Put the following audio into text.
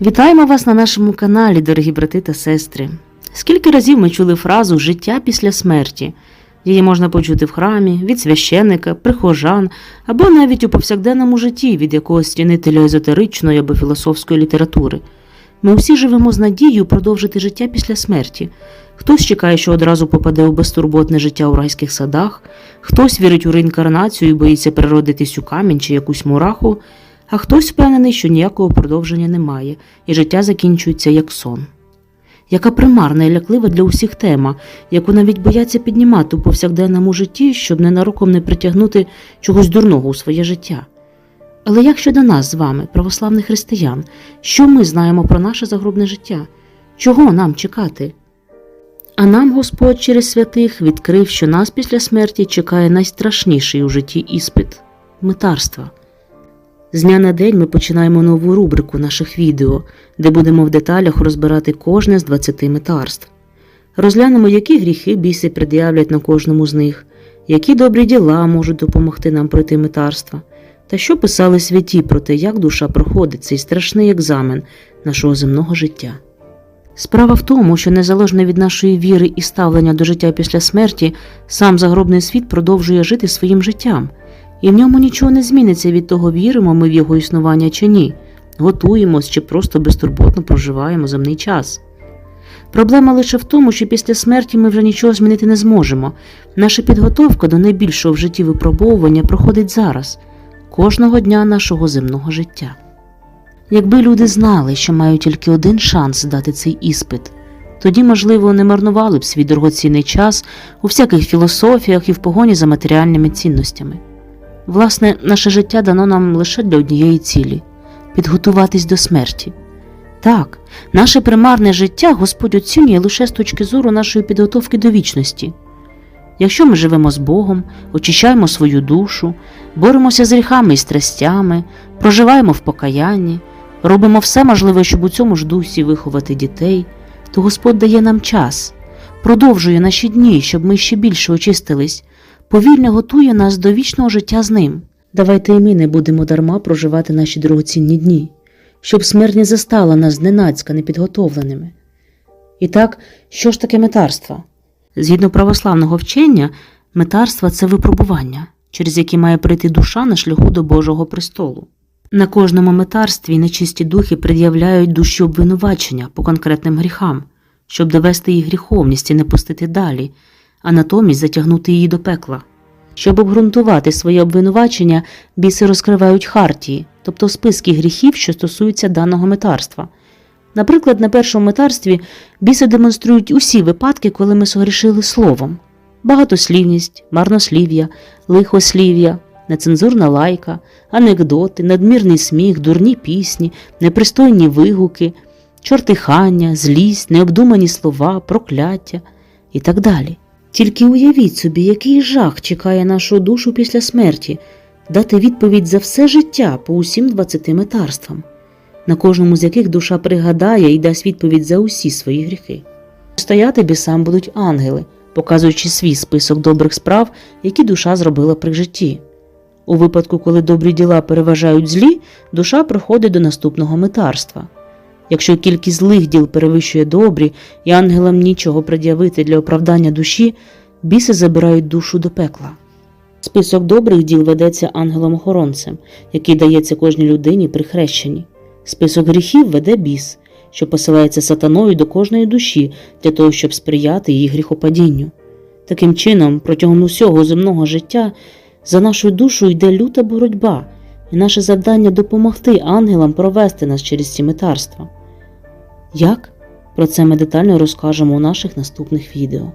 Вітаємо вас на нашому каналі, дорогі брати та сестри. Скільки разів ми чули фразу життя після смерті. Її можна почути в храмі, від священика, прихожан або навіть у повсякденному житті від якогось цінителя езотеричної або філософської літератури. Ми усі живемо з надією продовжити життя після смерті. Хтось чекає, що одразу попаде у безтурботне життя у райських садах, хтось вірить у реінкарнацію і боїться переродитись у камінь чи якусь мураху, а хтось впевнений, що ніякого продовження немає, і життя закінчується як сон. Яка примарна і ляклива для усіх тема, яку навіть бояться піднімати у повсякденному житті, щоб ненароком не притягнути чогось дурного у своє життя. Але як щодо нас з вами, православних християн, що ми знаємо про наше загробне життя? Чого нам чекати? А нам Господь через святих відкрив, що нас після смерті чекає найстрашніший у житті іспит митарства. З дня на день ми починаємо нову рубрику наших відео, де будемо в деталях розбирати кожне з 20 митарств. Розглянемо, які гріхи біси пред'являть на кожному з них, які добрі діла можуть допомогти нам пройти митарства, та що писали святі про те, як душа проходить цей страшний екзамен нашого земного життя. Справа в тому, що незалежно від нашої віри і ставлення до життя після смерті, сам загробний світ продовжує жити своїм життям, і в ньому нічого не зміниться від того, віримо ми в його існування чи ні, готуємось чи просто безтурботно проживаємо земний час. Проблема лише в тому, що після смерті ми вже нічого змінити не зможемо. Наша підготовка до найбільшого в житті випробовування проходить зараз, кожного дня нашого земного життя. Якби люди знали, що мають тільки один шанс здати цей іспит, тоді, можливо, не марнували б свій дорогоцінний час у всяких філософіях і в погоні за матеріальними цінностями. Власне, наше життя дано нам лише для однієї цілі підготуватись до смерті. Так, наше примарне життя Господь оцінює лише з точки зору нашої підготовки до вічності. Якщо ми живемо з Богом, очищаємо свою душу, боремося з гріхами і страстями, проживаємо в покаянні, робимо все можливе, щоб у цьому ж дусі виховати дітей, то Господь дає нам час, продовжує наші дні, щоб ми ще більше очистились, повільно готує нас до вічного життя з ним. Давайте і ми не будемо дарма проживати наші дорогоцінні дні, щоб смерть не застала нас зненацька непідготовленими. І так, що ж таке метарство? Згідно православного вчення, метарство це випробування, через які має прийти душа на шляху до Божого престолу. На кожному метарстві нечисті духи пред'являють душі обвинувачення по конкретним гріхам, щоб довести їх гріховність і не пустити далі, а натомість затягнути її до пекла. Щоб обґрунтувати своє обвинувачення, біси розкривають хартії, тобто списки гріхів, що стосуються даного метарства. Наприклад, на першому метарстві біси демонструють усі випадки, коли ми согрішили словом: багатослівність, марнослів'я, лихослів'я, нецензурна лайка, анекдоти, надмірний сміх, дурні пісні, непристойні вигуки, чортихання, злість, необдумані слова, прокляття і так далі. Тільки уявіть собі, який жах чекає нашу душу після смерті, дати відповідь за все життя по усім 20 метарствам, на кожному з яких душа пригадає і дасть відповідь за усі свої гріхи. Стояти бісам будуть ангели, показуючи свій список добрих справ, які душа зробила при житті. У випадку, коли добрі діла переважають злі, душа проходить до наступного метарства. Якщо кількість злих діл перевищує добрі, і ангелам нічого пред'явити для оправдання душі, біси забирають душу до пекла. Список добрих діл ведеться ангелом-охоронцем, який дається кожній людині при хрещенні. Список гріхів веде біс, що посилається сатаною до кожної душі для того, щоб сприяти її гріхопадінню. Таким чином, протягом усього земного життя за нашу душу йде люта боротьба, і наше завдання допомогти ангелам провести нас через ці метарства. Як? Про це ми детально розкажемо у наших наступних відео.